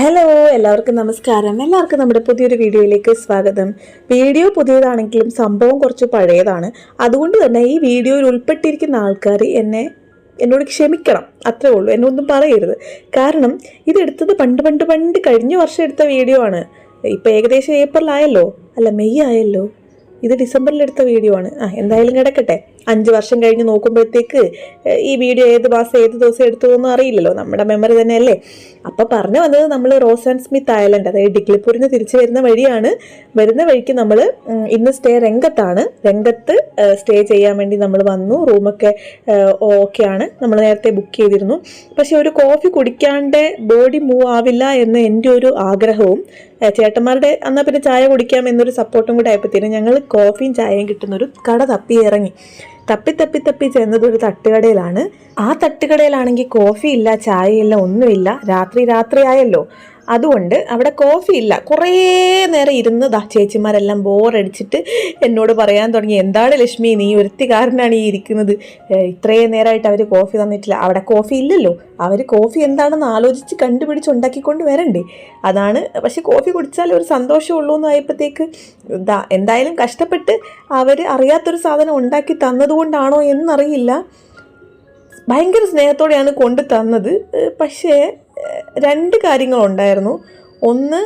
Hello എല്ലാവർക്കും നമസ്കാരം. എല്ലാവർക്കും നമ്മുടെ പുതിയൊരു വീഡിയോയിലേക്ക് സ്വാഗതം. വീഡിയോ പുതിയതാണെങ്കിലും സംഭവം കുറച്ച് പഴയതാണ്. അതുകൊണ്ട് തന്നെ ഈ വീഡിയോയിൽ ഉൾപ്പെട്ടിരിക്കുന്ന ആൾക്കാർ എന്നെ എന്നോട് ക്ഷമിക്കണം. അത്രേ ഉള്ളൂ. എന്നൊന്നും പറയരുത്. കാരണം ഇതെടുത്തത് പണ്ട് പണ്ട് പണ്ട് കഴിഞ്ഞ വർഷം എടുത്ത വീഡിയോ ആണ്. ഇപ്പോൾ ഏകദേശം ഏപ്രിൽ ആയല്ലോ അല്ല മെയ് ആയല്ലോ? ഇത് ഡിസംബറിൽ എടുത്ത വീഡിയോ ആണ്. ആ എന്തായാലും കിടക്കട്ടെ. അഞ്ച് വർഷം കഴിഞ്ഞ് നോക്കുമ്പോഴത്തേക്ക് ഈ വീഡിയോ ഏത് മാസം ഏത് ദിവസം എടുത്തു എന്ന് അറിയില്ലല്ലോ. നമ്മുടെ മെമ്മറി തന്നെയല്ലേ? അപ്പോൾ പറഞ്ഞു വന്നത് നമ്മൾ റോസ് ആൻഡ് സ്മിത്ത് ഐലൻഡ് അതായത് ഡിഗ്ലിപ്പൂരിന് തിരിച്ചു വരുന്ന വഴിയാണ്. വരുന്ന വഴിക്ക് നമ്മൾ ഇന്ന് സ്റ്റേ രംഗത്താണ്. രംഗത്ത് സ്റ്റേ ചെയ്യാൻ വേണ്ടി നമ്മൾ വന്നു. റൂമൊക്കെ ഓക്കെയാണ്. നമ്മൾ നേരത്തെ ബുക്ക് ചെയ്തിരുന്നു. പക്ഷേ ഒരു കോഫി കുടിക്കാണ്ട് ബോഡി മൂവ് ആവില്ല എന്ന എന്റെ ഒരു ആഗ്രഹവും ചേട്ടന്മാരുടെ എന്നാൽ പിന്നെ ചായ കുടിക്കാം എന്നൊരു സപ്പോർട്ടും കൂടെ ആയപ്പോഴത്തേനും ഞങ്ങൾ കോഫിയും ചായയും കിട്ടുന്ന ഒരു കട തപ്പി ഇറങ്ങി. തപ്പി തപ്പി തപ്പി ചെന്നത് ഒരു തട്ടുകടയിലാണ്. ആ തട്ടുകടയിലാണെങ്കിൽ കോഫി ഇല്ല ചായയില്ല ഒന്നുമില്ല. രാത്രി രാത്രി ആയല്ലോ അതുകൊണ്ട് അവിടെ കോഫി ഇല്ല. കുറേ നേരം ഇരുന്ന് ദാ ചേച്ചിമാരെല്ലാം ബോറടിച്ചിട്ട് എന്നോട് പറയാൻ തുടങ്ങി. എന്താണ് ലക്ഷ്മി? നീ ഒരുത്തിക്കാരനാണ് ഈ ഇരിക്കുന്നത്. ഇത്രയും നേരമായിട്ട് അവർ കോഫി തന്നിട്ടില്ല. അവിടെ കോഫി ഇല്ലല്ലോ. അവർ കോഫി എന്താണെന്ന് ആലോചിച്ച് കണ്ടുപിടിച്ച് ഉണ്ടാക്കിക്കൊണ്ട് വരണ്ടേ? അതാണ്. പക്ഷെ കോഫി കുടിച്ചാൽ ഒരു സന്തോഷമുള്ളൂ എന്ന് ആയപ്പോഴത്തേക്ക് ദാ എന്തായാലും കഷ്ടപ്പെട്ട് അവർ അറിയാത്തൊരു സാധനം ഉണ്ടാക്കി തന്നതുകൊണ്ടാണോ എന്നറിയില്ല. ഭയങ്കര സ്നേഹത്തോടെയാണ് കൊണ്ടു തന്നത്. പക്ഷേ രണ്ട് കാര്യങ്ങളുണ്ടായിരുന്നു. ഒന്ന്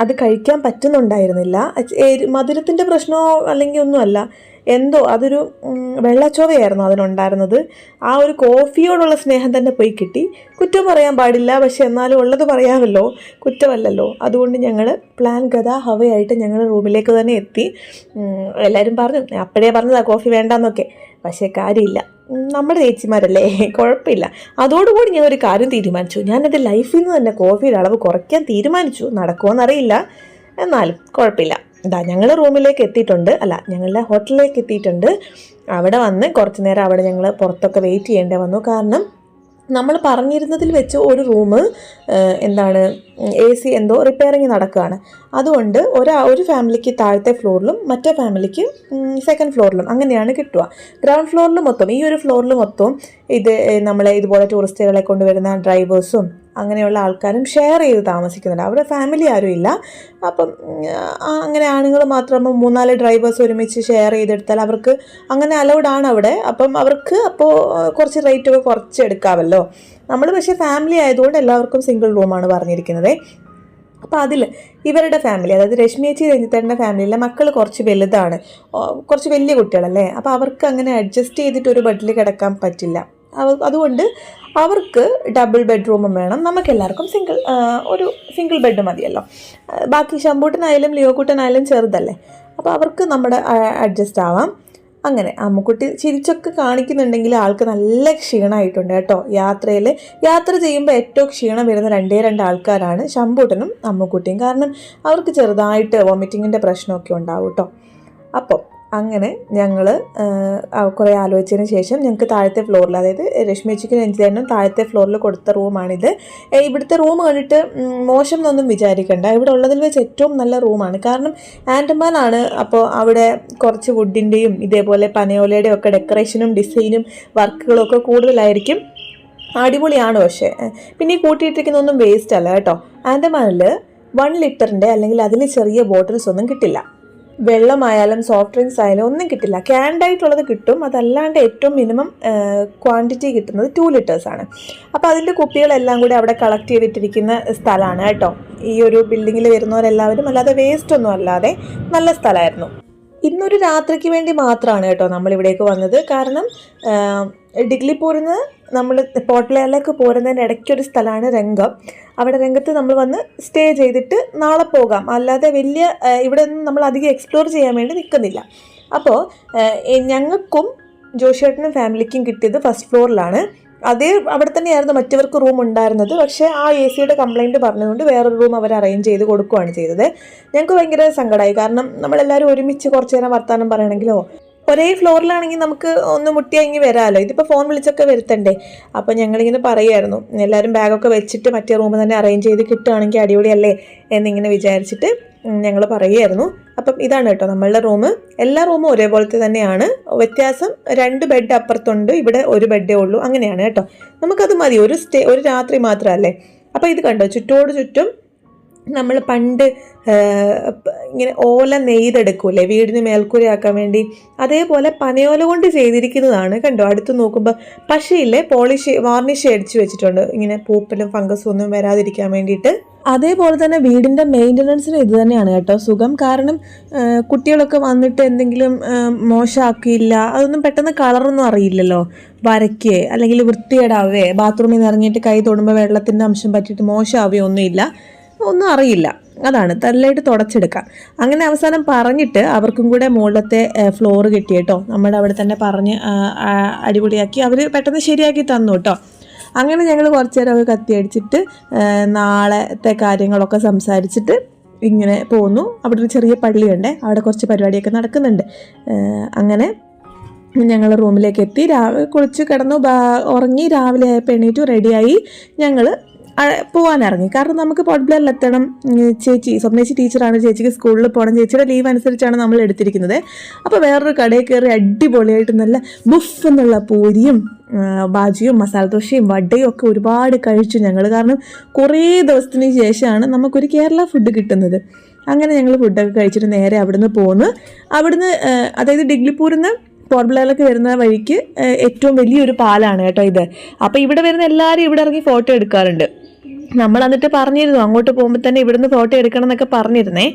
അത് കഴിക്കാൻ പറ്റുന്നുണ്ടായിരുന്നില്ല. മധുരത്തിന്റെ പ്രശ്നമോ അല്ലെങ്കിൽ ഒന്നുമല്ല എന്തോ അതൊരു വെള്ളച്ചോവയായിരുന്നു അതിനുണ്ടായിരുന്നത്. ആ ഒരു കോഫിയോടുള്ള സ്നേഹം തന്നെ പോയി കിട്ടി. കുറ്റം പറയാൻ പാടില്ല പക്ഷെ എന്നാലും ഉള്ളത് പറയാമല്ലോ. കുറ്റമല്ലല്ലോ. അതുകൊണ്ട് ഞങ്ങൾ പ്ലാൻ ഗതാ ഹവയായിട്ട് ഞങ്ങൾ റൂമിലേക്ക് തന്നെ എത്തി. എല്ലാവരും പറഞ്ഞു അപ്പോഴേ പറഞ്ഞതാ കോഫി വേണ്ടെന്നൊക്കെ. പക്ഷേ കാര്യമില്ല. നമ്മുടെ ചേച്ചിമാരല്ലേ? കുഴപ്പമില്ല അതോടുകൂടി ഞാൻ ഒരു കാര്യം തീരുമാനിച്ചു. ഞാൻ എന്റെ ലൈഫിൽ നിന്ന് തന്നെ കോഫിയുടെ അളവ് കുറയ്ക്കാൻ തീരുമാനിച്ചു. നടക്കുമോയെന്നറിയില്ല എന്നാലും കുഴപ്പമില്ല. ഇതാ ഞങ്ങൾ റൂമിലേക്ക് എത്തിയിട്ടുണ്ട്. അല്ല ഞങ്ങളുടെ ഹോട്ടലിലേക്ക് എത്തിയിട്ടുണ്ട്. അവിടെ വന്ന് കുറച്ച് നേരം അവിടെ ഞങ്ങൾ പുറത്തൊക്കെ വെയിറ്റ് ചെയ്യേണ്ടി വന്നു. കാരണം നമ്മൾ പറഞ്ഞിരുന്നതിൽ വെച്ച് ഒരു റൂം എന്താണ് എ സി എന്തോ റിപ്പയറിങ് നടക്കുകയാണ് അതുകൊണ്ട് ഒരാ ഒരു ഫാമിലിക്ക് താഴത്തെ ഫ്ലോറിലും മറ്റേ ഫാമിലിക്ക് സെക്കൻഡ് ഫ്ലോറിലും അങ്ങനെയാണ് കിട്ടുക. ഗ്രൗണ്ട് ഫ്ലോറിൽ മൊത്തം ഈ ഒരു ഫ്ലോറിൽ മൊത്തം ഇത് നമ്മളെ ഇതുപോലെ ടൂറിസ്റ്റുകളെ കൊണ്ടുവരുന്ന ഡ്രൈവേഴ്സും അങ്ങനെയുള്ള ആൾക്കാരും ഷെയർ ചെയ്ത് താമസിക്കുന്നുണ്ട്. അവരുടെ ഫാമിലി ആരും ഇല്ല. അപ്പം അങ്ങനെ ആണുങ്ങൾ മാത്രമാകുമ്പോൾ മൂന്നാൽ ഡ്രൈവേഴ്സ് ഒരുമിച്ച് ഷെയർ ചെയ്തെടുത്താൽ അവർക്ക് അങ്ങനെ അലൗഡ് ആണ് അവിടെ. അപ്പം അവർക്ക് അപ്പോൾ കുറച്ച് റേറ്റ് ഒക്കെ കുറച്ച് എടുക്കാമല്ലോ. നമ്മൾ പക്ഷേ ഫാമിലി ആയതുകൊണ്ട് എല്ലാവർക്കും സിംഗിൾ റൂമാണ് പറഞ്ഞിരിക്കുന്നത്. അപ്പോൾ അതിൽ ഇവരുടെ ഫാമിലി അതായത് രശ്മി ചേച്ചി രഞ്ജിത്തേട്ടന്റെ ഫാമിലിയിലെ മക്കൾ കുറച്ച് വലുതാണ്. കുറച്ച് വലിയ കുട്ടികളല്ലേ? അപ്പോൾ അവർക്ക് അങ്ങനെ അഡ്ജസ്റ്റ് ചെയ്തിട്ട് ഒരു ബെഡിൽ കിടക്കാൻ പറ്റില്ല. അതുകൊണ്ട് അവർക്ക് ഡബിൾ ബെഡ്റൂമും വേണം. നമുക്കെല്ലാവർക്കും സിംഗിൾ ഒരു സിംഗിൾ ബെഡ് മതിയല്ലോ. ബാക്കി ശമ്പൂട്ടനായാലും ലിയോക്കുട്ടനായാലും ചെറുതല്ലേ. അപ്പോൾ അവർക്ക് നമ്മുടെ അഡ്ജസ്റ്റ് ആവാം. അങ്ങനെ അമ്മുക്കുട്ടി ചിരിച്ചൊക്കെ കാണിക്കുന്നുണ്ടെങ്കിൽ ആൾക്ക് നല്ല ക്ഷീണമായിട്ടുണ്ട് കേട്ടോ. യാത്രയിൽ യാത്ര ചെയ്യുമ്പോൾ ഏറ്റവും ക്ഷീണം വരുന്ന രണ്ടേ രണ്ട് ആൾക്കാരാണ് ശമ്പൂട്ടനും അമ്മുക്കുട്ടിയും. കാരണം അവർക്ക് ചെറുതായിട്ട് വോമിറ്റിങ്ങിന്റെ പ്രശ്നമൊക്കെ ഉണ്ടാവും കേട്ടോ. അപ്പോൾ അങ്ങനെ ഞങ്ങൾ കുറേ ആലോചിച്ചതിന് ശേഷം ഞങ്ങൾക്ക് താഴത്തെ ഫ്ലോറിൽ അതായത് രശ്മി ചിക്കൻ രഞ്ജിതനും താഴത്തെ ഫ്ലോറിൽ കൊടുത്ത റൂമാണിത്. ഇവിടുത്തെ റൂം കണ്ടിട്ട് മോശം എന്നൊന്നും വിചാരിക്കേണ്ട. ഇവിടെ ഉള്ളതിൽ വെച്ച് ഏറ്റവും നല്ല റൂമാണ്. കാരണം ആൻഡമാനാണ് അപ്പോൾ അവിടെ കുറച്ച് വുഡിന്റെയും ഇതേപോലെ പനയോലയുടെ ഒക്കെ ഡെക്കറേഷനും ഡിസൈനും വർക്കുകളും ഒക്കെ കൂടുതലായിരിക്കും. അടിപൊളിയാണ് പക്ഷേ. പിന്നെ ഈ കൂട്ടിയിട്ടിരിക്കുന്നൊന്നും വേസ്റ്റ് അല്ല കേട്ടോ. ആൻഡമാനിൽ വൺ ലിറ്ററിന്റെ അല്ലെങ്കിൽ അതിൽ ചെറിയ ബോട്ടിൽസ് ഒന്നും കിട്ടില്ല. വെള്ളമായാലും സോഫ്റ്റ് ഡ്രിങ്ക്സ് ആയാലും ഒന്നും കിട്ടില്ല. ക്യാൻഡ് ആയിട്ടുള്ളത് കിട്ടും. അതല്ലാണ്ട് ഏറ്റവും മിനിമം ക്വാണ്ടിറ്റി കിട്ടുന്നത് ടു ലിറ്റേഴ്സാണ് അപ്പോൾ അതിന്റെ കുപ്പികളെല്ലാം കൂടി അവിടെ കളക്ട് ചെയ്തിട്ടിരിക്കുന്ന സ്ഥലമാണ് കേട്ടോ. ഈ ഒരു ബിൽഡിങ്ങിൽ വരുന്നവരെല്ലാവരും അല്ലാതെ വേസ്റ്റ് ഒന്നും അല്ലാതെ നല്ല സ്ഥലമായിരുന്നു. ഇന്നൊരു രാത്രിക്ക് വേണ്ടി മാത്രമാണ് കേട്ടോ നമ്മൾ ഇവിടേക്ക് വന്നത്. കാരണം ഡിഗ്ലിപ്പൂരിൽ നിന്ന് നമ്മൾ പോർട്ട്ലയിലേക്ക് പോരുന്നതിന് ഇടയ്ക്കൊരു സ്ഥലമാണ് രംഗം. അവിടെ രംഗത്ത് നമ്മൾ വന്ന് സ്റ്റേ ചെയ്തിട്ട് നാളെ പോകാം. അല്ലാതെ വലിയ ഇവിടെ ഒന്നും നമ്മൾ അധികം എക്സ്പ്ലോർ ചെയ്യാൻ വേണ്ടി നിൽക്കുന്നില്ല. അപ്പോൾ ഞങ്ങൾക്കും ജോഷിയേട്ടനും ഫാമിലിക്കും കിട്ടിയത് ഫസ്റ്റ് ഫ്ലോറിലാണ് അതേ അവിടെ തന്നെയായിരുന്നു മറ്റവർക്ക് റൂം ഉണ്ടായിരുന്നത്. പക്ഷേ ആ എ സിയുടെ കംപ്ലൈന്റ് പറഞ്ഞതുകൊണ്ട് വേറൊരു റൂം അവർ അറേഞ്ച് ചെയ്ത് കൊടുക്കുകയാണ് ചെയ്തത്. ഞങ്ങൾക്ക് ഭയങ്കര സങ്കടമായി കാരണം നമ്മളെല്ലാവരും ഒരുമിച്ച് കുറച്ച് നേരം വർത്താനം പറയണമെങ്കിലോ? ഒരേ ഫ്ലോറിലാണെങ്കിൽ നമുക്ക് ഒന്ന് മുട്ടി അങ്ങ് വരാമല്ലോ ഇതിപ്പോൾ ഫോൺ വിളിച്ചൊക്കെ വരുത്തണ്ടേ. അപ്പോൾ ഞങ്ങളിങ്ങനെ പറയുമായിരുന്നു എല്ലാവരും ബാഗൊക്കെ വെച്ചിട്ട് മറ്റേ റൂം തന്നെ അറേഞ്ച് ചെയ്ത് കിട്ടുകയാണെങ്കിൽ അടിപൊളിയല്ലേ എന്നിങ്ങനെ വിചാരിച്ചിട്ട് ഞങ്ങൾ പറയുമായിരുന്നു അപ്പം ഇതാണ് കേട്ടോ നമ്മളുടെ റൂം. എല്ലാ റൂമും ഒരേപോലത്തെ തന്നെയാണ്. വ്യത്യാസം രണ്ട് ബെഡ് അപ്പുറത്തുണ്ട്. ഇവിടെ ഒരു ബെഡേ ഉള്ളൂ. അങ്ങനെയാണ് കേട്ടോ. നമുക്കത് മതി. ഒരു സ്റ്റേ ഒരു രാത്രി മാത്രമല്ലേ അപ്പോൾ ഇത് കണ്ടോ? ചുറ്റോട് ചുറ്റും നമ്മൾ പണ്ട് ഇങ്ങനെ ഓല നെയ്തെടുക്കൂലേ വീടിന് മേൽക്കൂരയാക്കാൻ വേണ്ടി. അതേപോലെ പനയോല കൊണ്ട് ചെയ്തിരിക്കുന്നതാണ് കണ്ടോ? അടുത്ത് നോക്കുമ്പോൾ പശയില്ലേ പോളിഷ് വാർണിഷ് അടിച്ചു വെച്ചിട്ടുണ്ട്. ഇങ്ങനെ പൂപ്പലും ഫംഗസും ഒന്നും വരാതിരിക്കാൻ വേണ്ടിയിട്ട്. അതേപോലെ തന്നെ വീടിന്റെ മെയിന്റനൻസിന് ഇത് തന്നെയാണ് കേട്ടോ സുഖം. കാരണം കുട്ടികളൊക്കെ വന്നിട്ട് എന്തെങ്കിലും മോശമാക്കിയില്ല അതൊന്നും പെട്ടെന്ന് കളറൊന്നും അറിയില്ലല്ലോ. വരയ്ക്കേ അല്ലെങ്കിൽ വൃത്തികേടാവേ ബാത്റൂമിൽ നിന്ന് ഇറങ്ങിയിട്ട് കൈ തൊടുമ്പോൾ വെള്ളത്തിന്റെ അംശം പറ്റിയിട്ട് മോശമാവുകയോ ഒന്നുമില്ല. ഒന്നും അറിയില്ല. അതാണ് തല്ലായിട്ട് തുടച്ചെടുക്കാം. അങ്ങനെ അവസാനം പറഞ്ഞിട്ട് അവർക്കും കൂടെ മുകളിലത്തെ ഫ്ലോർ കിട്ടി കേട്ടോ. നമ്മുടെ അവിടെ തന്നെ പറഞ്ഞ് അടിപൊളിയാക്കി അവർ പെട്ടെന്ന് ശരിയാക്കി തന്നു കേട്ടോ. അങ്ങനെ ഞങ്ങൾ കുറച്ച് നേരമൊക്കെ കത്തിയടിച്ചിട്ട് നാളത്തെ കാര്യങ്ങളൊക്കെ സംസാരിച്ചിട്ട് ഇങ്ങനെ പോന്നു. അവിടെ ഒരു ചെറിയ പള്ളിയുണ്ട്. അവിടെ കുറച്ച് പരിപാടിയൊക്കെ നടക്കുന്നുണ്ട്. അങ്ങനെ ഞങ്ങൾ റൂമിലേക്ക് എത്തി. രാവിലെ കുളിച്ച് കിടന്നു. ഉറങ്ങി രാവിലെ ആയപ്പോൾ എണീറ്റു റെഡിയായി ഞങ്ങൾ പോകാനിറങ്ങി കാരണം നമുക്ക് പോട്ട്ബ്ലറിൽ എത്തണം ചേച്ചി സ്വപ്നേച്ചി ടീച്ചറാണ്. ചേച്ചിക്ക് സ്കൂളിൽ പോകണം. ചേച്ചിയുടെ ലീവ് അനുസരിച്ചാണ് നമ്മൾ എടുത്തിരിക്കുന്നത്. അപ്പോൾ വേറൊരു കടയിൽ കയറി അടിപൊളിയായിട്ട് നല്ല ബുഫ് എന്നുള്ള പൂരിയും ബാജിയും മസാല ദോശയും വടയും ഒക്കെ ഒരുപാട് കഴിച്ചു ഞങ്ങൾ. കാരണം കുറേ ദിവസത്തിന് ശേഷമാണ് നമുക്കൊരു കേരള ഫുഡ് കിട്ടുന്നത്. അങ്ങനെ ഞങ്ങൾ ഫുഡൊക്കെ കഴിച്ചിട്ട് നേരെ അവിടുന്ന് പോന്ന്. അവിടുന്ന് അതായത് ഡിഗ്ലിപ്പൂരിൽ നിന്ന് പോർബിളയിലൊക്കെ വരുന്ന വഴിക്ക് ഏറ്റവും വലിയൊരു പാലാണ് കേട്ടോ ഇത്. അപ്പോൾ ഇവിടെ വരുന്ന എല്ലാവരും ഇവിടെ ഇറങ്ങി ഫോട്ടോ എടുക്കാറുണ്ട്. നമ്മൾ എന്നിട്ട് പറഞ്ഞിരുന്നു അങ്ങോട്ട് പോകുമ്പോൾ തന്നെ ഇവിടുന്ന് ഫോട്ടോ എടുക്കണം എന്നൊക്കെ പറഞ്ഞിരുന്നേ.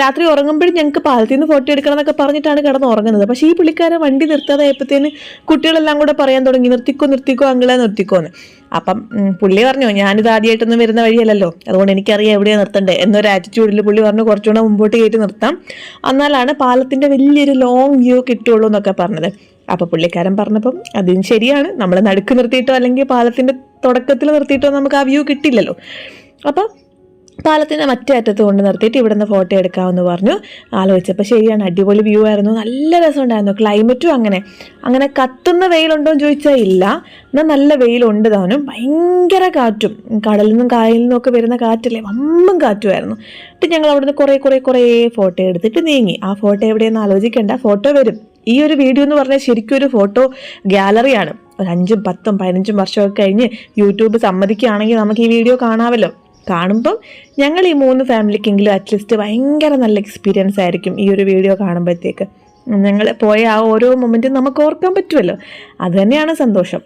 രാത്രി ഉറങ്ങുമ്പോഴും ഞങ്ങൾക്ക് പാലത്തിൽ നിന്ന് ഫോട്ടോ എടുക്കണം എന്നൊക്കെ പറഞ്ഞിട്ടാണ് കിടന്ന് ഉറങ്ങുന്നത്. പക്ഷേ ഈ പുള്ളിക്കാരൻ വണ്ടി നിർത്താതായപ്പോഴത്തേന് കുട്ടികളെല്ലാം കൂടെ പറയാൻ തുടങ്ങി നിർത്തിക്കോ നിർത്തിക്കോ അങ്ങളെ നിർത്തിക്കോ എന്ന് അപ്പം പുള്ളി പറഞ്ഞു ഞാനിത് ആദ്യമായിട്ടൊന്നും വരുന്ന വഴിയല്ലല്ലോ. അതുകൊണ്ട് എനിക്കറിയാം എവിടെയാ നിർത്തണ്ടേ. എന്നൊരു ആറ്റിറ്റ്യൂഡിൽ പുള്ളി പറഞ്ഞു കുറച്ചുകൂടെ മുമ്പോട്ട് കയറ്റി നിർത്താം. എന്നാലാണ് പാലത്തിന്റെ വലിയൊരു ലോങ് വ്യൂ കിട്ടുള്ളൂ എന്നൊക്കെ പറഞ്ഞത്. അപ്പോൾ പുള്ളിക്കാരൻ പറഞ്ഞപ്പം അതും ശരിയാണ്. നമ്മൾ നടുക്ക് നിർത്തിയിട്ടോ അല്ലെങ്കിൽ പാലത്തിന്റെ തുടക്കത്തിൽ നിർത്തിയിട്ടോ നമുക്ക് ആ വ്യൂ കിട്ടില്ലല്ലോ. അപ്പോൾ പാലത്തിന്റെ മറ്റേ അറ്റത്ത് കൊണ്ട് നിർത്തിയിട്ട് ഇവിടെ നിന്ന് ഫോട്ടോ എടുക്കാമെന്ന് പറഞ്ഞു. ആലോചിച്ചപ്പോൾ ശരിയാണ് അടിപൊളി വ്യൂ ആയിരുന്നു. നല്ല രസമുണ്ടായിരുന്നു. ക്ലൈമറ്റും അങ്ങനെ. അങ്ങനെ കത്തുന്ന വെയിലുണ്ടോ എന്ന് ചോദിച്ചാൽ ഇല്ല. എന്നാൽ നല്ല വെയിലുണ്ട് താനും. ഭയങ്കര കാറ്റും. കടലിൽ നിന്നും കായലിൽ നിന്നും ഒക്കെ വരുന്ന കാറ്റല്ലേ? വമ്പം കാറ്റുമായിരുന്നു. എന്നിട്ട് ഞങ്ങൾ അവിടുന്ന് കുറേ കുറേ കുറേ ഫോട്ടോ എടുത്തിട്ട് നീങ്ങി. ആ ഫോട്ടോ എവിടെയെന്ന് ആലോചിക്കേണ്ട. ഫോട്ടോ വരും. ഈ ഒരു വീഡിയോ എന്ന് പറഞ്ഞാൽ ശരിക്കും ഒരു ഫോട്ടോ ഗാലറിയാണ് ഒരു അഞ്ചും പത്തും പതിനഞ്ചും വർഷമൊക്കെ കഴിഞ്ഞ് യൂട്യൂബ് സമ്മതിക്കുകയാണെങ്കിൽ നമുക്ക് ഈ വീഡിയോ കാണാമല്ലോ. കാണുമ്പം ഞങ്ങൾ ഈ മൂന്ന് ഫാമിലിക്കെങ്കിലും അറ്റ്ലീസ്റ്റ് ഭയങ്കര നല്ല എക്സ്പീരിയൻസ് ആയിരിക്കും ഈ ഒരു വീഡിയോ കാണുമ്പോഴത്തേക്ക്. ഞങ്ങൾ പോയ ആ ഓരോ മൊമെന്റും നമുക്ക് ഓർക്കാൻ പറ്റുമല്ലോ. അതുതന്നെയാണ് സന്തോഷം.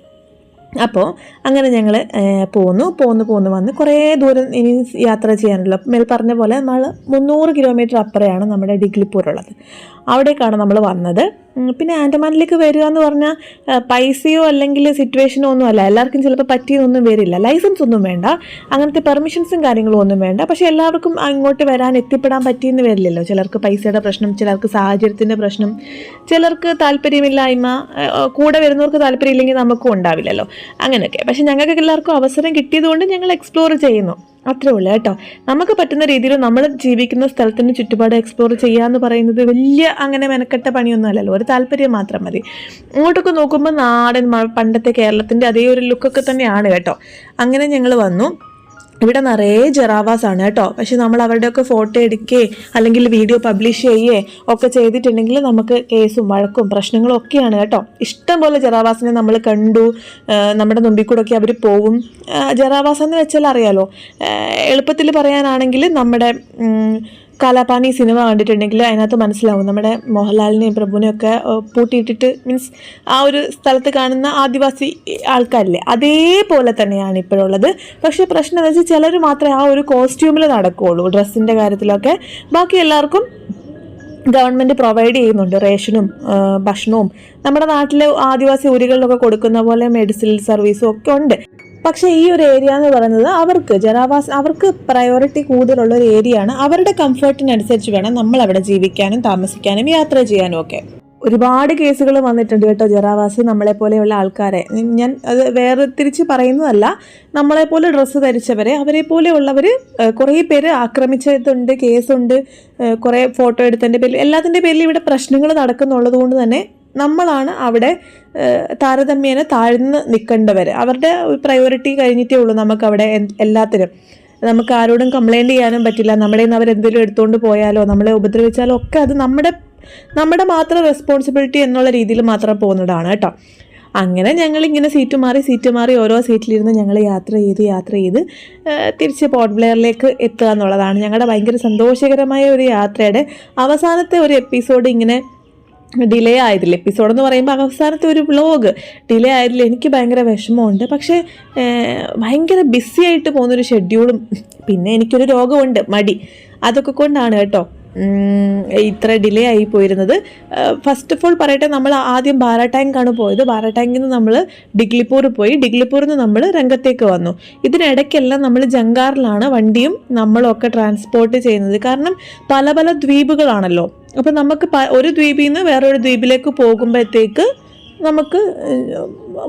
അപ്പോൾ അങ്ങനെ ഞങ്ങൾ പോന്നു. പോന്നു പോന്നു വന്ന് കുറേ ദൂരം ഇനി യാത്ര ചെയ്യാനുള്ള മേൽ പറഞ്ഞ പോലെ നമ്മൾ മുന്നൂറ് കിലോമീറ്റർ അപ്പുറയാണ് നമ്മുടെ ഡിഗ്ലിപ്പൂരുള്ളത് അവിടേക്കാണ് നമ്മൾ വന്നത്. പിന്നെ ആൻഡമാനിലേക്ക് വരിക എന്ന് പറഞ്ഞാൽ പൈസയോ അല്ലെങ്കിൽ സിറ്റുവേഷനോ ഒന്നും അല്ല. എല്ലാവർക്കും ചിലപ്പോൾ പറ്റിയൊന്നും വരില്ല. ലൈസൻസ് ഒന്നും വേണ്ട. അങ്ങനത്തെ പെർമിഷൻസും കാര്യങ്ങളും ഒന്നും വേണ്ട. പക്ഷെ എല്ലാവർക്കും അങ്ങോട്ട് വരാൻ എത്തിപ്പെടാൻ പറ്റിയെന്ന് വരില്ലല്ലോ. ചിലർക്ക് പൈസയുടെ പ്രശ്നം ചിലർക്ക് സാഹചര്യത്തിന്റെ പ്രശ്നം ചിലർക്ക് താല്പര്യമില്ലായ്മ കൂടെ വരുന്നവർക്ക് താല്പര്യമില്ലെങ്കിൽ നമുക്കും ഉണ്ടാവില്ലല്ലോ. അങ്ങനെയൊക്കെ. പക്ഷെ ഞങ്ങൾക്ക് എല്ലാവർക്കും അവസരം കിട്ടിയതുകൊണ്ട് ഞങ്ങൾ എക്സ്പ്ലോർ ചെയ്യുന്നു. അത്രേ ഉള്ളൂ കേട്ടോ. നമുക്ക് പറ്റുന്ന രീതിയിൽ നമ്മൾ ജീവിക്കുന്ന സ്ഥലത്തിന് ചുറ്റുപാട് എക്സ്പ്ലോർ ചെയ്യുക എന്ന് പറയുന്നത് വലിയ അങ്ങനെ മെനക്കെട്ട പണിയൊന്നും അല്ലല്ലോ. ഒരു താല്പര്യം മാത്രം മതി. ഇങ്ങോട്ടൊക്കെ നോക്കുമ്പോൾ നാടൻ പണ്ടത്തെ കേരളത്തിന്റെ അതേ ഒരു ലുക്കൊക്കെ തന്നെയാണ് കേട്ടോ. അങ്ങനെ ഞങ്ങൾ വന്നു. ഇവിടെ നിറയെ ജെറാവാസ് ആണ് കേട്ടോ. പക്ഷെ നമ്മൾ അവരുടെയൊക്കെ ഫോട്ടോ എടുക്കുകയെ അല്ലെങ്കിൽ വീഡിയോ പബ്ലിഷ് ചെയ്യേ ഒക്കെ ചെയ്തിട്ടുണ്ടെങ്കിൽ നമുക്ക് കേസും വഴക്കും പ്രശ്നങ്ങളും ഒക്കെയാണ് കേട്ടോ. ഇഷ്ടം പോലെ ജെറാവാസിനെ നമ്മൾ കണ്ടു. നമ്മുടെ മുമ്പിൽ അവർ പോവും. ജെറാവാസ് എന്ന് വെച്ചാൽ അറിയാലോ എളുപ്പത്തിൽ പറയാനാണെങ്കിൽ നമ്മുടെ കാലാപാനി സിനിമ കണ്ടിട്ടുണ്ടെങ്കിൽ അതിനകത്ത് മനസ്സിലാവും. നമ്മുടെ മോഹൻലാലിനെയും പ്രഭുവിനെയും ഒക്കെ പൂട്ടിയിട്ടിട്ട് മീൻസ് ആ ഒരു സ്ഥലത്ത് കാണുന്ന ആദിവാസി ആൾക്കാരില്ലേ അതേപോലെ തന്നെയാണ് ഇപ്പോഴുള്ളത്. പക്ഷേ പ്രശ്നം എന്താ വെച്ചാൽ ചിലർ മാത്രമേ ആ ഒരു കോസ്റ്റ്യൂമിൽ നടക്കുകയുള്ളൂ ഡ്രസ്സിന്റെ കാര്യത്തിലൊക്കെ. ബാക്കി എല്ലാവർക്കും ഗവൺമെന്റ് പ്രൊവൈഡ് ചെയ്യുന്നുണ്ട് റേഷനും ഭക്ഷണവും. നമ്മുടെ നാട്ടിലെ ആദിവാസി ഊരുകളിലൊക്കെ കൊടുക്കുന്ന പോലെ മെഡിസിൻ സർവീസും ഒക്കെ ഉണ്ട്. പക്ഷേ ഈ ഒരു ഏരിയ എന്ന് പറയുന്നത് അവർക്ക് ജനാവാസ അവർക്ക് പ്രയോറിറ്റി കൂടുതലുള്ള ഒരു ഏരിയ ആണ്. അവരുടെ കംഫർട്ടിനനുസരിച്ച് വേണം നമ്മൾ അവിടെ ജീവിക്കാനും താമസിക്കാനും യാത്ര ചെയ്യാനും ഒക്കെ. ഒരുപാട് കേസുകൾ വന്നിട്ടുണ്ട് കേട്ടോ ജറാവാസി നമ്മളെ പോലെയുള്ള ആൾക്കാരെ. ഞാൻ അത് വേറെ തിരിച്ച് പറയുന്നതല്ല. നമ്മളെ പോലെ ഡ്രസ്സ് ധരിച്ചവരെ അവരെ പോലെയുള്ളവർ കുറേ പേര് ആക്രമിച്ചതുണ്ട് കേസുണ്ട്. കുറേ ഫോട്ടോ എടുത്തതിന്റെ പേരിൽ എല്ലാത്തിന്റെ പേരിൽ ഇവിടെ പ്രശ്നങ്ങൾ നടക്കുന്നുള്ളത് കൊണ്ട് തന്നെ നമ്മളാണ് അവിടെ താരതമ്യേന താഴ്ന്ന് നിൽക്കേണ്ടവർ അവരുടെ പ്രയോറിറ്റി കഴിഞ്ഞിട്ടേ ഉള്ളൂ നമുക്ക് അവിടെ എല്ലാത്തിനും. നമുക്ക് ആരോടും കംപ്ലൈന്റ് ചെയ്യാനും പറ്റില്ല. നമ്മുടെ നിന്ന് അവരെന്തെങ്കിലും എടുത്തുകൊണ്ട് പോയാലോ നമ്മളെ ഉപദ്രവിച്ചാലോ ഒക്കെ അത് നമ്മുടെ നമ്മുടെ മാത്രം റെസ്പോൺസിബിലിറ്റി എന്നുള്ള രീതിയിൽ മാത്രം പോകുന്നതാണ് കേട്ടോ. അങ്ങനെ ഞങ്ങൾ ഇങ്ങനെ സീറ്റ് മാറി സീറ്റ് മാറി ഓരോ സീറ്റിലിരുന്ന് ഞങ്ങൾ യാത്ര ചെയ്ത് യാത്ര ചെയ്ത് തിരിച്ച് പോർട്ട് ബ്ലെയറിലേക്ക് എത്തുക എന്നുള്ളതാണ് ഞങ്ങളുടെ ഭയങ്കര സന്തോഷകരമായ ഒരു യാത്രയുടെ അവസാനത്തെ ഒരു എപ്പിസോഡ് ഇങ്ങനെ ഡിലേ ആയതില്ല എപ്പിസോഡ് എന്ന് പറയുമ്പോൾ അവസാനത്തെ ഒരു വ്ലോഗ് ഡിലേ ആയതിൽ എനിക്ക് ഭയങ്കര വിഷമമുണ്ട്. പക്ഷേ ഭയങ്കര ബിസി ആയിട്ട് പോകുന്നൊരു ഷെഡ്യൂളും പിന്നെ എനിക്കൊരു രോഗമുണ്ട് മടി. അതൊക്കെ കൊണ്ടാണ് കേട്ടോ. ഇത്ര ഡിലേ ആയി പോയിരുന്നത്. ഫസ്റ്റ് ഓഫ് ഓൾ പറയട്ടെ നമ്മൾ ആദ്യം ബാര ടാങ്കാണ് പോയത്. ബാര ടാങ്കിൽ നിന്ന് നമ്മൾ ഡിഗ്ലിപ്പൂർ പോയി. ഡിഗ്ലിപ്പൂരിൽ നിന്ന് നമ്മൾ രംഗത്തേക്ക് വന്നു. ഇതിനിടയ്ക്കെല്ലാം നമ്മൾ ജങ്കാറിലാണ് വണ്ടിയും നമ്മളൊക്കെ ട്രാൻസ്പോർട്ട് ചെയ്യുന്നത്. കാരണം പല പല ദ്വീപുകളാണല്ലോ. അപ്പോൾ നമുക്ക് ഒരു ദ്വീപിൽ നിന്ന് വേറൊരു ദ്വീപിലേക്ക് പോകുമ്പോഴത്തേക്ക് നമുക്ക്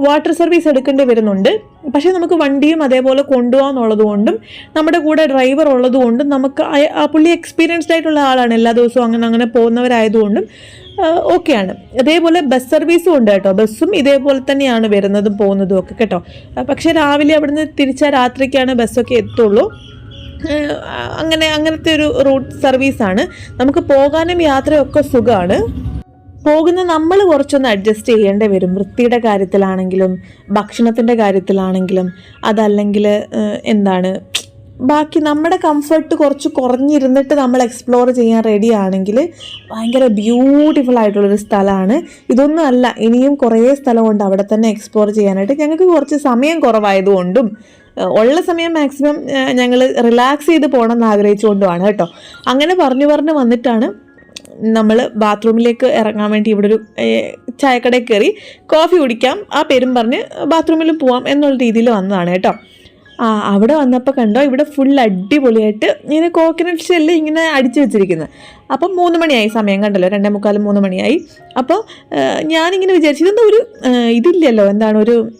വാട്ടർ സർവീസ് എടുക്കേണ്ടി വരുന്നുണ്ട്. പക്ഷേ നമുക്ക് വണ്ടിയും അതേപോലെ കൊണ്ടുപോകാന്നുള്ളത് കൊണ്ടും നമ്മുടെ കൂടെ ഡ്രൈവർ ഉള്ളത് കൊണ്ടും നമുക്ക് ആ പുള്ളി എക്സ്പീരിയൻസ്ഡ് ആയിട്ടുള്ള ആളാണ് എല്ലാ ദിവസവും അങ്ങനെ അങ്ങനെ പോകുന്നവരായതുകൊണ്ടും ഓക്കെയാണ്. അതേപോലെ ബസ് സർവീസും ഉണ്ട് കേട്ടോ. ബസ്സും ഇതേപോലെ തന്നെയാണ് വരുന്നതും പോകുന്നതും ഒക്കെ കേട്ടോ. പക്ഷേ രാവിലെ അവിടുന്ന് തിരിച്ചാൽ രാത്രിക്കാണ് ബസ്സൊക്കെ എത്തുള്ളൂ. അങ്ങനെ അങ്ങനത്തെ ഒരു റൂട്ട് സർവീസാണ്. നമുക്ക് പോകാനും യാത്രയൊക്കെ സുഖമാണ് പോകുന്ന നമ്മൾ കുറച്ചൊന്ന് അഡ്ജസ്റ്റ് ചെയ്യേണ്ടി വരും. വൃത്തിയുടെ കാര്യത്തിലാണെങ്കിലും ഭക്ഷണത്തിന്റെ കാര്യത്തിലാണെങ്കിലും അതല്ലെങ്കിൽ എന്താണ് ബാക്കി നമ്മുടെ കംഫർട്ട് കുറച്ച് കുറഞ്ഞിരുന്നിട്ട് നമ്മൾ എക്സ്പ്ലോർ ചെയ്യാൻ റെഡി ആണെങ്കിൽ ഭയങ്കര ബ്യൂട്ടിഫുൾ ആയിട്ടുള്ളൊരു സ്ഥലമാണ്. ഇതൊന്നും അല്ല ഇനിയും കുറേ സ്ഥലമുണ്ട് അവിടെ തന്നെ എക്സ്പ്ലോർ ചെയ്യാനായിട്ട്. ഞങ്ങൾക്ക് കുറച്ച് സമയം കുറവായതുകൊണ്ടും ഉള്ള സമയം മാക്സിമം ഞങ്ങൾ റിലാക്സ് ചെയ്ത് പോകണം എന്ന് ആഗ്രഹിച്ചുകൊണ്ടുമാണ് കേട്ടോ. അങ്ങനെ പറഞ്ഞു പറഞ്ഞ് വന്നിട്ടാണ് നമ്മൾ ബാത്റൂമിലേക്ക് ഇറങ്ങാൻ വേണ്ടി ഇവിടെ ഒരു ചായക്കടയിൽ കയറി കോഫി കുടിക്കാം ആ പേരും പറഞ്ഞ് ബാത്റൂമിൽ പോവാം എന്നുള്ള രീതിയിൽ വന്നതാണ് കേട്ടോ. ആ അവിടെ വന്നപ്പോൾ കണ്ടോ ഇവിടെ ഫുൾ അടിപൊളിയായിട്ട് ഇങ്ങനെ കോക്കനട്ട് ഷെല്ല് ഇങ്ങനെ അടിച്ചു വെച്ചിരിക്കുന്നത് അപ്പം മൂന്ന് മണിയായി സമയം കണ്ടല്ലോ രണ്ടേ മുക്കാലും മൂന്ന് മണിയായി. അപ്പോൾ ഞാനിങ്ങനെ വിചാരിച്ചു ഇതെന്താ ഒരു ഇതില്ലല്ലോ എന്താണ് ഒരു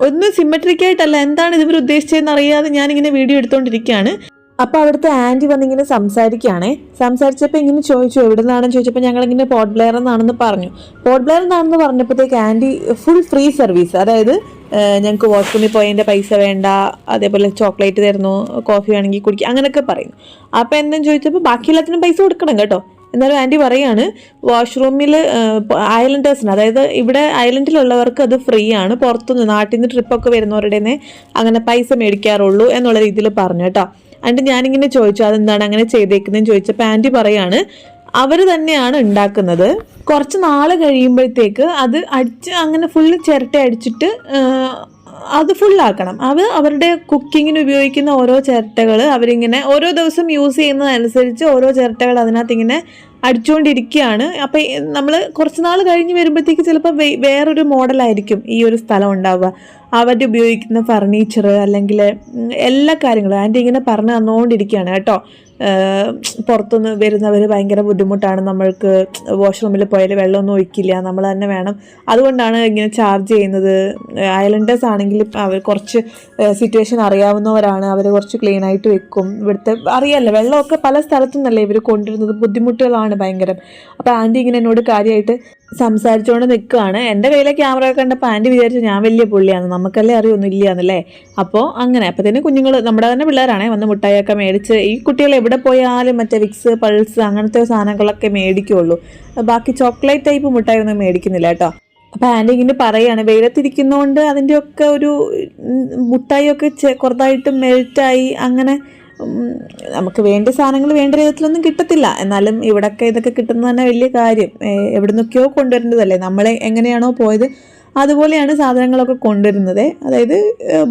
ഒന്ന് സിമ്മട്രിക്കായിട്ടല്ല എന്താണ് ഇവർ ഉദ്ദേശിച്ചതെന്ന് അറിയാതെ ഞാനിങ്ങനെ വീഡിയോ എടുത്തുകൊണ്ടിരിക്കുകയാണ് അപ്പോൾ അവിടുത്തെ ആന്റി വന്നിങ്ങനെ സംസാരിക്കുകയാണേ. സംസാരിച്ചപ്പോൾ ഇങ്ങനെ ചോദിച്ചു എവിടെ നിന്നാണെന്ന് ചോദിച്ചപ്പോൾ ഞങ്ങളിങ്ങനെ പോർട്ട് ബ്ലെയർ എന്നാണെന്ന് പറഞ്ഞു. പോർട്ട് ബ്ലെയർ എന്നാണെന്ന് പറഞ്ഞപ്പോഴത്തേക്ക് ആന്റി ഫുൾ ഫ്രീ സർവീസ്. അതായത് ഞങ്ങൾക്ക് വാഷ്റൂമിൽ പോയതിന്റെ പൈസ വേണ്ട അതേപോലെ ചോക്ലേറ്റ് തരുന്നു കോഫി വേണമെങ്കിൽ കുടിക്കുക അങ്ങനെയൊക്കെ പറയും അപ്പോൾ എന്തെന്ന് ചോദിച്ചപ്പോൾ ബാക്കി എല്ലാത്തിനും പൈസ കൊടുക്കണം കേട്ടോ. എന്നാലും ആന്റി പറയാണ് വാഷ്റൂമിൽ ഐലൻഡേഴ്സിന് അതായത് ഇവിടെ ഐലൻഡിലുള്ളവർക്ക് അത് ഫ്രീ ആണ്. പുറത്തുനിന്ന് നാട്ടിൽ നിന്ന് ട്രിപ്പൊക്കെ വരുന്നവരുടെ അങ്ങനെ പൈസ മേടിക്കാറുള്ളൂ എന്നുള്ള രീതിയിൽ പറഞ്ഞു കേട്ടോ. എന്നിട്ട് ഞാനിങ്ങനെ ചോദിച്ചു അതെന്താണ് അങ്ങനെ ചെയ്തേക്കുന്നതെന്ന് ചോദിച്ച ആന്റി പറയാണ് അവർ തന്നെയാണ് ഉണ്ടാക്കുന്നത്. കുറച്ച് നാൾ കഴിയുമ്പോഴത്തേക്ക് അത് അടിച്ച് അങ്ങനെ ഫുള്ള് ചിരട്ട അടിച്ചിട്ട് അത് ഫുള്ളാക്കണം അത് അവരുടെ കുക്കിങ്ങിന് ഉപയോഗിക്കുന്ന ഓരോ ചിരട്ടകൾ അവരിങ്ങനെ ഓരോ ദിവസം യൂസ് ചെയ്യുന്നതനുസരിച്ച് ഓരോ ചിരട്ടകൾ അതിനകത്ത് ഇങ്ങനെ അടിച്ചുകൊണ്ടിരിക്കുകയാണ് അപ്പം നമ്മൾ കുറച്ച് നാൾ കഴിഞ്ഞ് വരുമ്പോഴത്തേക്ക് ചിലപ്പോൾ വേറൊരു മോഡലായിരിക്കും ഈ ഒരു സ്ഥലം ഉണ്ടാവുക. അവർ ഉപയോഗിക്കുന്ന ഫർണിച്ചർ അല്ലെങ്കിൽ എല്ലാ കാര്യങ്ങളും. ആന്റി ഇങ്ങനെ പറഞ്ഞു തന്നുകൊണ്ടിരിക്കുകയാണ് കേട്ടോ. പുറത്തുനിന്ന് വരുന്നവർ ഭയങ്കര ബുദ്ധിമുട്ടാണ്. നമ്മൾക്ക് വാഷ്റൂമിൽ പോയാൽ വെള്ളമൊന്നും ഒഴിക്കില്ല. നമ്മൾ തന്നെ വേണം. അതുകൊണ്ടാണ് ഇങ്ങനെ ചാർജ് ചെയ്യുന്നത്. ഐലൻഡേഴ്സ് ആണെങ്കിൽ അവർ കുറച്ച് സിറ്റുവേഷൻ അറിയാവുന്നവരാണ്. അവർ കുറച്ച് ക്ലീൻ ആയിട്ട് വെക്കും. ഇവിടുത്തെ അറിയാമല്ലോ വെള്ളമൊക്കെ പല സ്ഥലത്തു നിന്നല്ലേ ഇവർ കൊണ്ടുവരുന്നത്. ബുദ്ധിമുട്ടുകളാണ് ഭയങ്കരം. അപ്പോൾ ആന്റി ഇങ്ങനെ എന്നോട് കാര്യമായിട്ട് സംസാരിച്ചുകൊണ്ട് നിൽക്കുകയാണ് എന്റെ കയ്യിലെ ക്യാമറ കണ്ടപ്പോൾ ആന്റി വിചാരിച്ചു ഞാൻ വലിയ പുള്ളിയാണ് നമുക്കല്ലേ അറിയൊന്നും ഇല്ലയെന്നല്ലേ അപ്പോൾ അങ്ങനെ. അപ്പോൾ തന്നെ കുഞ്ഞുങ്ങൾ നമ്മുടെ തന്നെ പിള്ളേരാണേ വന്ന് മുട്ടായൊക്കെ മേടിച്ച് ഈ കുട്ടികൾ എവിടെ പോയാലും മറ്റേ വിക്സ് പൾസ് അങ്ങനത്തെ സാധനങ്ങളൊക്കെ മേടിക്കുള്ളൂ. ബാക്കി ചോക്ലേറ്റ് ടൈപ്പ് മുട്ടായി ഒന്നും മേടിക്കുന്നില്ല കേട്ടോ. അപ്പോൾ ആന്റി ഇങ്ങനെ പറയുകയാണ് വെയിലത്തിരിക്കുന്നതുകൊണ്ട് അതിന്റെയൊക്കെ ഒരു മുട്ടായിയൊക്കെ ചെറുതായിട്ട് മെൽറ്റായി അങ്ങനെ നമുക്ക് വേണ്ട സാധനങ്ങൾ വേണ്ട വിധത്തിലൊന്നും കിട്ടത്തില്ല. എന്നാലും ഇവിടൊക്കെ ഇതൊക്കെ കിട്ടുന്നത് തന്നെ വലിയ കാര്യം. ഏഹ് എവിടെ നിന്നൊക്കെയോ കൊണ്ടുവരേണ്ടതല്ലേ നമ്മളെ എങ്ങനെയാണോ പോയത് അതുപോലെയാണ് സാധനങ്ങളൊക്കെ കൊണ്ടുവരുന്നത്. അതായത്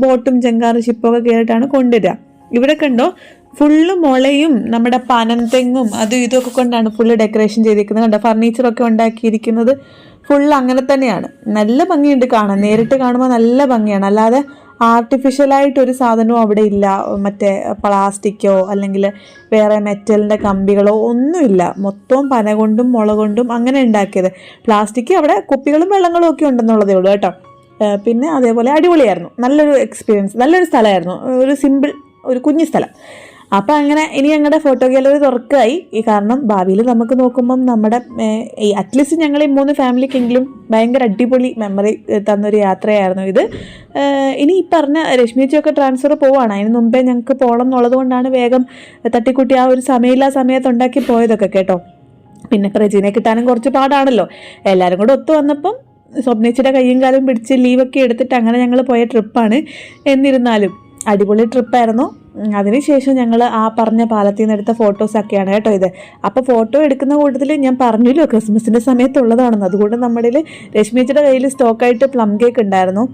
ബോട്ടും ചെങ്കാറും ഷിപ്പൊക്കെ കയറിയിട്ടാണ് കൊണ്ടുവരിക. ഇവിടെ കണ്ടോ ഫുള്ള് മുളയും നമ്മുടെ പനന്തെങ്ങും അതും ഇതൊക്കെ കൊണ്ടാണ് ഫുള്ള് ഡെക്കറേഷൻ ചെയ്തിരിക്കുന്നത്. കണ്ടോ ഫർണിച്ചറൊക്കെ ഉണ്ടാക്കിയിരിക്കുന്നത് ഫുള്ള് അങ്ങനെ തന്നെയാണ്. നല്ല ഭംഗിയുണ്ട് കാണാൻ. നേരിട്ട് കാണുമ്പോൾ നല്ല ഭംഗിയാണ്. അല്ലാതെ ആർട്ടിഫിഷ്യലായിട്ട് ഒരു സാധനവും അവിടെ ഇല്ല. മറ്റേ പ്ലാസ്റ്റിക്കോ അല്ലെങ്കിൽ വേറെ മെറ്റലിന്റെ കമ്പികളോ ഒന്നുമില്ല. മൊത്തവും പന കൊണ്ടും മുള കൊണ്ടും അങ്ങനെ ഉണ്ടാക്കിയത്. പ്ലാസ്റ്റിക് അവിടെ കുപ്പികളും വെള്ളങ്ങളും ഒക്കെ ഉണ്ടെന്നുള്ളതേ ഉള്ളൂ കേട്ടോ. പിന്നെ അതേപോലെ അടിപൊളിയായിരുന്നു. നല്ലൊരു എക്സ്പീരിയൻസ് നല്ലൊരു സ്ഥലമായിരുന്നു. ഒരു സിമ്പിൾ ഒരു കുഞ്ഞു സ്ഥലം. അപ്പം അങ്ങനെ ഇനി ഞങ്ങളുടെ ഫോട്ടോ ഗാലറി തുറക്കായി. ഈ കാരണം ഭാവിയിൽ നമുക്ക് നോക്കുമ്പം നമ്മുടെ ഈ അറ്റ്ലീസ്റ്റ് ഞങ്ങൾ ഈ മൂന്ന് ഫാമിലിക്കെങ്കിലും ഭയങ്കര അടിപൊളി മെമ്മറി തന്നൊരു യാത്രയായിരുന്നു ഇത്. ഇനി ഈ പറഞ്ഞ രശ്മിച്ചൊക്കെ ട്രാൻസ്ഫർ പോവാണ്. അതിന് മുമ്പേ ഞങ്ങൾക്ക് പോകണം എന്നുള്ളത് കൊണ്ടാണ് വേഗം തട്ടിക്കുട്ടി ആ ഒരു സമയമില്ല സമയത്ത് ഉണ്ടാക്കി പോയതൊക്കെ കേട്ടോ. പിന്നെ പ്രജീനെ കിട്ടാനും കുറച്ച് പാടാണല്ലോ. എല്ലാവരും കൂടെ ഒത്തു വന്നപ്പം സ്വപ്നേച്ചിയുടെ കയ്യും കാലും പിടിച്ച് ലീവൊക്കെ എടുത്തിട്ട് അങ്ങനെ ഞങ്ങൾ പോയ ട്രിപ്പാണ് എന്നിരുന്നാലും അടിപൊളി ട്രിപ്പായിരുന്നു അതിനുശേഷം ഞങ്ങൾ ആ പറഞ്ഞ പാലത്തിൽ നിന്ന് എടുത്ത ഫോട്ടോസൊക്കെയാണ് കേട്ടോ ഇത്. അപ്പോൾ ഫോട്ടോ എടുക്കുന്ന കൂട്ടത്തിൽ ഞാൻ പറഞ്ഞല്ലോ ക്രിസ്മസിന്റെ സമയത്തുള്ളതാണെന്ന്. അതുകൊണ്ട് നമ്മുടെ കയ്യിൽ രശ്മിച്ചിയുടെ കയ്യിൽ സ്റ്റോക്കായിട്ട് പ്ലം കേക്ക് ഉണ്ടായിരുന്നു.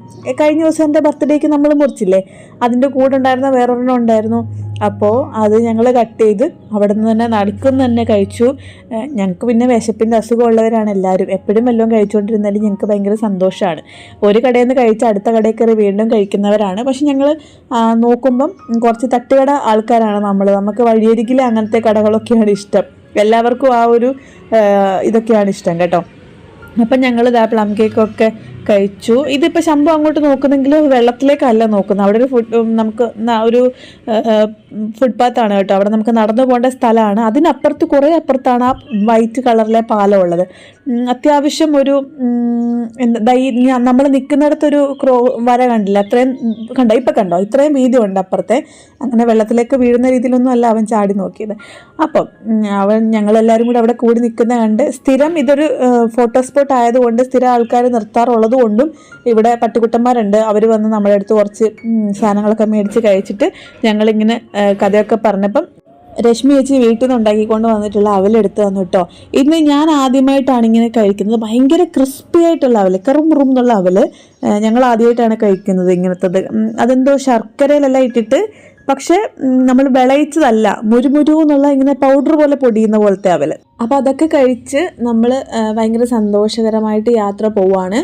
കഴിഞ്ഞ ദിവസം എന്റെ ബർത്ത്ഡേക്ക് നമ്മൾ മുറിച്ചില്ലേ? അതിന്റെ കൂടെ ഉണ്ടായിരുന്ന വേറൊരെണ്ണം ഉണ്ടായിരുന്നു. അപ്പോൾ അത് ഞങ്ങൾ കട്ട് ചെയ്ത് അവിടെ നിന്ന് തന്നെ നടുക്കുന്ന് തന്നെ കഴിച്ചു. ഞങ്ങൾക്ക് പിന്നെ വിശപ്പിന്റെ അസുഖമുള്ളവരാണ് എല്ലാവരും. എപ്പോഴും വല്ലതും കഴിച്ചുകൊണ്ടിരുന്നാലും ഞങ്ങൾക്ക് ഭയങ്കര സന്തോഷമാണ് ഒരു കടയിൽ നിന്ന് കഴിച്ച് അടുത്ത കടയിൽ കയറി വീണ്ടും കഴിക്കുന്നവരാണ്. പക്ഷെ ഞങ്ങൾ നോക്കുമ്പം കുറച്ച് തട്ടുകട ആൾക്കാരാണ് നമ്മൾ നമുക്ക് വഴിയരികിലെ അങ്ങനത്തെ കടകളൊക്കെയാണ് ഇഷ്ടം. എല്ലാവർക്കും ആ ഒരു ഇതൊക്കെയാണ് ഇഷ്ടം കേട്ടോ. അപ്പം ഞങ്ങൾ ഇതാ പ്ലം കേക്കൊക്കെ കഴിച്ചു. ഇതിപ്പോൾ ശമ്പം അങ്ങോട്ട് നോക്കുന്നെങ്കിൽ വെള്ളത്തിലേക്കല്ല നോക്കുന്നത്. അവിടെ ഒരു ഫുഡ് നമുക്ക് ഒരു ഫുട്പാത്താണ് കേട്ടോ. അവിടെ നമുക്ക് നടന്നു പോകേണ്ട സ്ഥലമാണ്. അതിനപ്പുറത്ത് കുറേ അപ്പുറത്താണ് ആ വൈറ്റ് കളറിലെ പാലം ഉള്ളത്. അത്യാവശ്യം ഒരു എന്താ നമ്മൾ നിൽക്കുന്നിടത്തൊരു ക്രോ വര കണ്ടില്ല? അത്രയും കണ്ടോ? ഇപ്പം കണ്ടോ? ഇത്രയും വീതി ഉണ്ട് അപ്പുറത്തെ. അങ്ങനെ വെള്ളത്തിലേക്ക് വീഴുന്ന രീതിയിലൊന്നും അല്ല അവൻ ചാടി നോക്കിയത്. അപ്പം അവൻ ഞങ്ങളെല്ലാവരും കൂടി അവിടെ കൂടി നിൽക്കുന്ന കണ്ട് സ്ഥിരം ഇതൊരു ഫോട്ടോ സ്പോട്ട് ആയതുകൊണ്ട് സ്ഥിരം ആൾക്കാർ നിർത്താറുള്ളത് കൊണ്ടും ഇവിടെ പട്ടിക്കുട്ടന്മാരുണ്ട് അവർ വന്ന് നമ്മുടെ അടുത്ത് കുറച്ച് സാധനങ്ങളൊക്കെ മേടിച്ച് കഴിച്ചിട്ട് ഞങ്ങളിങ്ങനെ കഥയൊക്കെ പറഞ്ഞപ്പം രശ്മി ചേച്ചി വീട്ടിൽ നിന്ന് ഉണ്ടാക്കിക്കൊണ്ട് വന്നിട്ടുള്ള അവലെടുത്ത് തന്നു കേട്ടോ ഇന്ന് ഞാൻ ആദ്യമായിട്ടാണ് ഇങ്ങനെ കഴിക്കുന്നത്. ഭയങ്കര ക്രിസ്പി ആയിട്ടുള്ള അവൽ കറും മുറും എന്നുള്ള അവൽ ഞങ്ങൾ ആദ്യമായിട്ടാണ് കഴിക്കുന്നത് ഇങ്ങനത്തത്. അതെന്തോ ശർക്കരയിലെല്ലാം ഇട്ടിട്ട് പക്ഷെ നമ്മൾ വിളയിച്ചതല്ല. മുരുമുരു എന്നുള്ള ഇങ്ങനെ പൗഡർ പോലെ പൊടിയുന്ന പോലത്തെ അവൽ അപ്പോൾ അതൊക്കെ കഴിച്ച് നമ്മൾ ഭയങ്കര സന്തോഷകരമായിട്ട് യാത്ര പോവാണ്.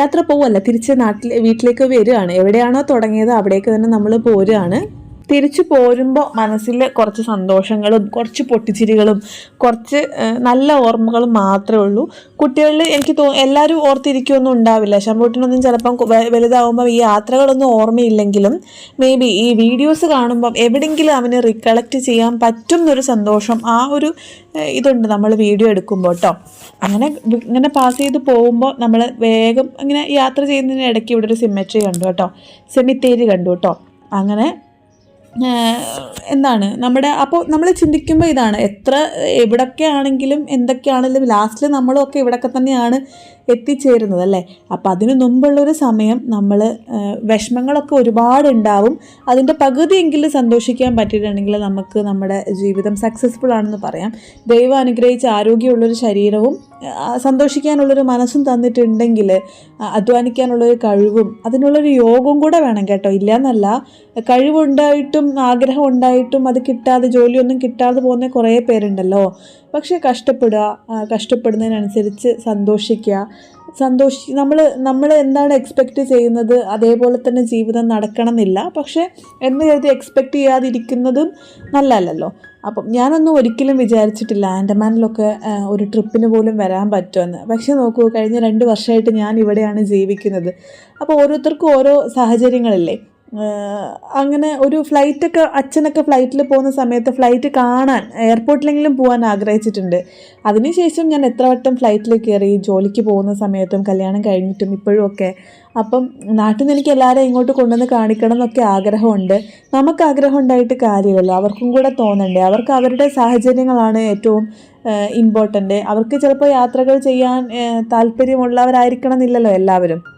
യാത്ര പോവല്ല തിരിച്ച് നാട്ടിൽ വീട്ടിലേക്ക് വരികയാണ്. എവിടെയാണോ തുടങ്ങിയത് അവിടേക്ക് തന്നെ നമ്മൾ പോരുകയാണ്. തിരിച്ചു പോരുമ്പോൾ മനസ്സിൽ കുറച്ച് സന്തോഷങ്ങളും കുറച്ച് പൊട്ടിച്ചിരികളും കുറച്ച് നല്ല ഓർമ്മകളും മാത്രമേ ഉള്ളൂ. കുട്ടികളിൽ എനിക്ക് തോ എല്ലാവരും ഓർത്തിരിക്കുകയൊന്നും ഉണ്ടാവില്ല. ശമ്പൂട്ടിനൊന്നും ചിലപ്പം വലുതാവുമ്പോൾ ഈ യാത്രകളൊന്നും ഓർമ്മയില്ലെങ്കിലും മേ ബി ഈ വീഡിയോസ് കാണുമ്പം എവിടെയെങ്കിലും അവന് റിക്കളക്ട് ചെയ്യാൻ പറ്റുന്നൊരു സന്തോഷം ആ ഒരു ഇതുണ്ട് നമ്മൾ വീഡിയോ എടുക്കുമ്പോൾ കേട്ടോ അങ്ങനെ ഇങ്ങനെ പാസ് ചെയ്ത് പോകുമ്പോൾ നമ്മൾ വേഗം ഇങ്ങനെ യാത്ര ചെയ്യുന്നതിന് ഇടയ്ക്ക് ഇവിടെ ഒരു സിമെട്രി കണ്ടു കേട്ടോ സെമിത്തേരി കണ്ടു കേട്ടോ അങ്ങനെ എന്താണ്? നമ്മുടെ അപ്പോൾ നമ്മൾ ചിന്തിക്കുമ്പോൾ ഇതാണ്. എത്ര എവിടൊക്കെ ആണെങ്കിലും എന്തൊക്കെയാണെങ്കിലും ലാസ്റ്റിൽ നമ്മളൊക്കെ ഇവിടെയൊക്കെ തന്നെയാണ് എത്തിച്ചേരുന്നത് അല്ലേ? അപ്പം അതിന് മുമ്പുള്ളൊരു സമയം നമ്മൾ വിഷമങ്ങളൊക്കെ ഒരുപാടുണ്ടാവും. അതിന്റെ പകുതിയെങ്കിലും സന്തോഷിക്കാൻ പറ്റിയിട്ടുണ്ടെങ്കിൽ നമുക്ക് നമ്മുടെ ജീവിതം സക്സസ്ഫുൾ ആണെന്ന് പറയാം. ദൈവം അനുഗ്രഹിച്ച് ആരോഗ്യമുള്ളൊരു ശരീരവും സന്തോഷിക്കാനുള്ളൊരു മനസ്സും തന്നിട്ടുണ്ടെങ്കിൽ അധ്വാനിക്കാനുള്ളൊരു കഴിവും അതിനുള്ളൊരു യോഗവും കൂടെ വേണം കേട്ടോ. ഇല്ല എന്നല്ല കഴിവുണ്ടായിട്ടും ആഗ്രഹം ഉണ്ടായിട്ടും അത് കിട്ടാതെ ജോലിയൊന്നും കിട്ടാതെ പോകുന്ന കുറേ പേരുണ്ടല്ലോ. പക്ഷേ കഷ്ടപ്പെടുക കഷ്ടപ്പെടുന്നതിനനുസരിച്ച് സന്തോഷിക്കുക. സന്തോഷി നമ്മൾ നമ്മൾ എന്താണ് എക്സ്പെക്റ്റ് ചെയ്യുന്നത്? അതേപോലെ തന്നെ ജീവിതം നടക്കണം എന്നില്ല പക്ഷേ എന്ന് കരുതി എക്സ്പെക്റ്റ് ചെയ്യാതിരിക്കുന്നതും നല്ലതല്ലല്ലോ. അപ്പം ഞാനൊന്നും ഒരിക്കലും വിചാരിച്ചിട്ടില്ല ആൻഡമാനിലൊക്കെ ഒരു ട്രിപ്പിന് പോലും വരാൻ പറ്റുമെന്ന്. പക്ഷേ നോക്കൂ കഴിഞ്ഞ രണ്ട് വർഷമായിട്ട് ഞാൻ ഇവിടെയാണ് ജീവിക്കുന്നത്. അപ്പോൾ ഓരോരുത്തർക്കും ഓരോ സാഹചര്യങ്ങളില്ലേ? അങ്ങനെ ഒരു ഫ്ലൈറ്റൊക്കെ അച്ഛനൊക്കെ ഫ്ലൈറ്റിൽ പോകുന്ന സമയത്ത് ഫ്ലൈറ്റ് കാണാൻ എയർപോർട്ടിലെങ്കിലും പോകാൻ ആഗ്രഹിച്ചിട്ടുണ്ട്. അതിനുശേഷം ഞാൻ എത്ര വട്ടം ഫ്ലൈറ്റിൽ കയറി ജോലിക്ക് പോകുന്ന സമയത്തും കല്യാണം കഴിഞ്ഞിട്ടും ഇപ്പോഴും ഒക്കെ. അപ്പം നാട്ടിൽ നിന്ന് എനിക്ക് എല്ലാവരെയും ഇങ്ങോട്ട് കൊണ്ടുവന്ന് കാണിക്കണം എന്നൊക്കെ ആഗ്രഹമുണ്ട്. നമുക്ക് ആഗ്രഹം ഉണ്ടായിട്ട് കാര്യമില്ലല്ലോ. അവർക്കും കൂടെ തോന്നണ്ടേ. അവർക്ക് അവരുടെ സാഹചര്യങ്ങളാണ് ഏറ്റവും ഇമ്പോർട്ടന്റ് അവർക്ക് ചിലപ്പോൾ യാത്രകൾ ചെയ്യാൻ താല്പര്യമുള്ളവരായിരിക്കണം എന്നില്ലല്ലോ എല്ലാവരും.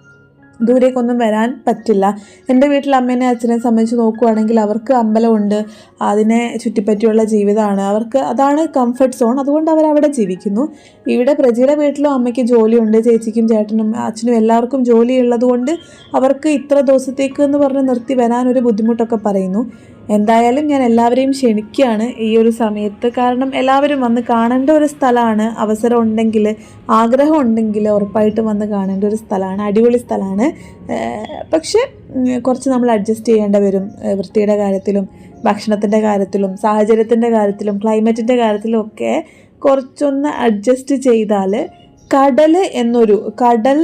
ദൂരേക്കൊന്നും വരാൻ പറ്റില്ല. എന്റെ വീട്ടിൽ അമ്മേനെ അച്ഛനെ സംബന്ധിച്ച് നോക്കുവാണെങ്കിൽ അവർക്ക് അമ്പലമുണ്ട്. അതിനെ ചുറ്റിപ്പറ്റിയുള്ള ജീവിതമാണ്. അവർക്ക് അതാണ് കംഫർട്ട് സോൺ അതുകൊണ്ട് അവർ അവിടെ ജീവിക്കുന്നു. ഇവിടെ പ്രജയുടെ വീട്ടിലും അമ്മയ്ക്ക് ജോലിയുണ്ട്. ചേച്ചിക്കും ചേട്ടനും അച്ഛനും എല്ലാവർക്കും ജോലി ഉള്ളതുകൊണ്ട് അവർക്ക് ഇത്ര ദിവസത്തേക്ക് എന്ന് പറഞ്ഞ് നിർത്തി വരാനൊരു ബുദ്ധിമുട്ടൊക്കെ പറയുന്നു. എന്തായാലും ഞാൻ എല്ലാവരെയും ക്ഷണിക്കുകയാണ് ഈ ഒരു സമയത്ത്. കാരണം എല്ലാവരും വന്ന് കാണേണ്ട ഒരു സ്ഥലമാണ്. അവസരം ഉണ്ടെങ്കിൽ ആഗ്രഹം ഉണ്ടെങ്കിൽ ഉറപ്പായിട്ടും വന്ന് കാണേണ്ട ഒരു സ്ഥലമാണ്. അടിപൊളി സ്ഥലമാണ്. പക്ഷേ കുറച്ച് നമ്മൾ അഡ്ജസ്റ്റ് ചെയ്യേണ്ട വരും. വൃത്തിയുടെ കാര്യത്തിലും ഭക്ഷണത്തിന്റെ കാര്യത്തിലും സാഹചര്യത്തിന്റെ കാര്യത്തിലും ക്ലൈമറ്റിന്റെ കാര്യത്തിലും ഒക്കെ കുറച്ചൊന്ന് അഡ്ജസ്റ്റ് ചെയ്താൽ കടൽ എന്നൊരു കടൽ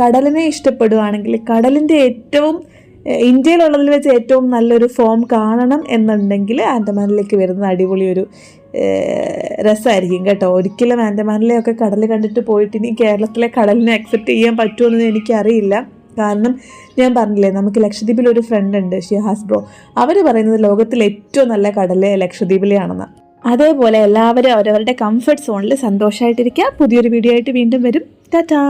കടലിനെ ഇഷ്ടപ്പെടുകയാണെങ്കിൽ കടലിന്റെ ഏറ്റവും ഇന്ത്യയിലുള്ളതിൽ വെച്ച് ഏറ്റവും നല്ലൊരു ഫോം കാണണം എന്നുണ്ടെങ്കിൽ ആൻഡമാനിലേക്ക് വരുന്ന അടിപൊളി ഒരു രസമായിരിക്കും കേട്ടോ. ഒരിക്കലും ആൻഡമാനിലെയൊക്കെ കടൽ കണ്ടിട്ട് പോയിട്ട് ഇനി കേരളത്തിലെ കടലിനെ അക്സെപ്റ്റ് ചെയ്യാൻ പറ്റുമെന്ന് എനിക്കറിയില്ല. കാരണം ഞാൻ പറഞ്ഞില്ലേ നമുക്ക് ലക്ഷദ്വീപിൽ ഒരു ഫ്രണ്ട് ഉണ്ട് ഷിഹാസ് ബ്രോ. അവർ പറയുന്നത് ലോകത്തിലെ ഏറ്റവും നല്ല കടൽ ലക്ഷദ്വീപിലെയാണെന്ന്. അതേപോലെ എല്ലാവരും അവരവരുടെ കംഫർട്ട് സോണിൽ സന്തോഷമായിട്ടിരിക്കുക പുതിയൊരു വീഡിയോ ആയിട്ട് വീണ്ടും വരും. ടാറ്റാ!